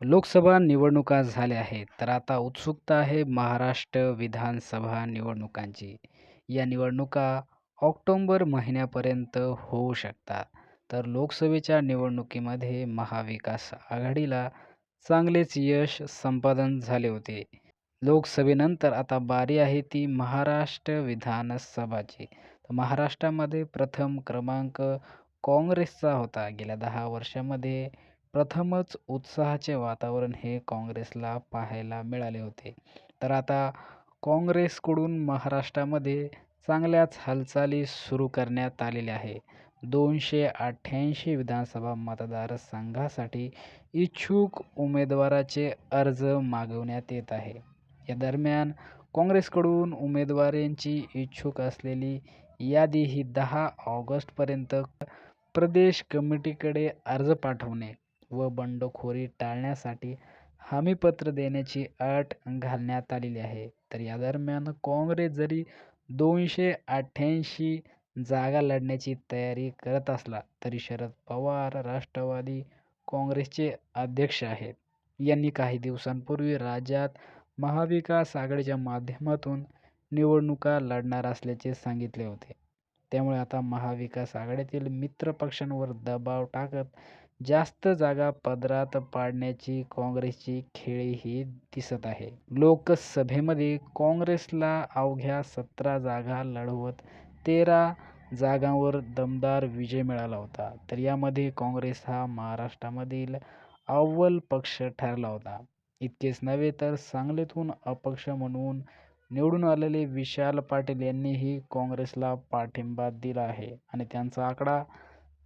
लोकसभा निवडणुका झाल्या आहेत तर आता उत्सुकता आहे महाराष्ट्र विधानसभा निवडणुकांची. या निवडणुका ऑक्टोंबर महिन्यापर्यंत होऊ शकतात. तर लोकसभेच्या निवडणुकीमध्ये महाविकास आघाडीला चांगलेच यश संपादन झाले होते. लोकसभेनंतर आता बारी आहे ती महाराष्ट्र विधानसभाची. तर महाराष्ट्रामध्ये प्रथम क्रमांक काँग्रेसचा होता. गेल्या दहा वर्षामध्ये प्रथमच उत्साहाचे वातावरण हे काँग्रेसला पाहायला मिळाले होते. तर आता काँग्रेसकडून महाराष्ट्रामध्ये चांगल्याच हालचाली सुरू करण्यात आलेल्या आहे. दोनशे अठ्ठ्याऐंशी विधानसभा मतदारसंघासाठी इच्छुक उमेदवाराचे अर्ज मागवण्यात येत आहे. या दरम्यान काँग्रेसकडून उमेदवारांची इच्छुक असलेली यादी ही दहा ऑगस्टपर्यंत प्रदेश कमिटीकडे अर्ज पाठवणे व बंडखोरी टाळण्यासाठी हमीपत्र देण्याची अट घालण्यात आलेली आहे. तर या दरम्यान काँग्रेस जरी दोनशे अठ्ठ्याऐंशी जागा लढण्याची तयारी करत असला तरी शरद पवार राष्ट्रवादी काँग्रेसचे अध्यक्ष आहेत. यांनी काही दिवसांपूर्वी राज्यात महाविकास आघाडीच्या माध्यमातून निवडणुका लढणार असल्याचे सांगितले होते. त्यामुळे आता महाविकास आघाडीतील मित्रपक्षांवर दबाव टाकत जास्त जागा पदरात पाडण्याची काँग्रेसची खेळीही दिसत आहे. लोकसभेमध्ये काँग्रेसला अवघ्या सतरा जागा लढवत तेरा जागांवर दमदार विजय मिळाला होता. तर यामध्ये काँग्रेस हा महाराष्ट्रामधील अव्वल पक्ष ठरला होता. इतकेच नव्हे तर सांगलीतून अपक्ष म्हणून निवडून आलेले विशाल पाटील यांनीही काँग्रेसला पाठिंबा दिला आहे आणि त्यांचा आकडा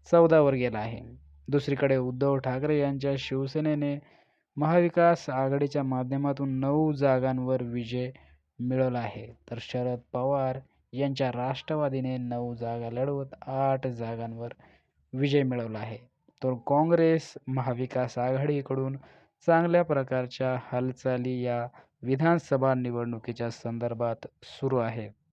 चौदा वर गेला आहे. दुसरीकडे उद्धव ठाकरे यांच्या शिवसेनेने महाविकास आघाडीच्या माध्यमातून नऊ जागांवर विजय मिळवला आहे. तर शरद पवार यांच्या राष्ट्रवादीने नऊ जागा लढवत आठ जागांवर विजय मिळवला आहे. तर काँग्रेस महाविकास आघाडीकडून चांगल्या प्रकारच्या हालचाली या विधानसभा निवडणुकीच्या संदर्भात सुरू आहेत.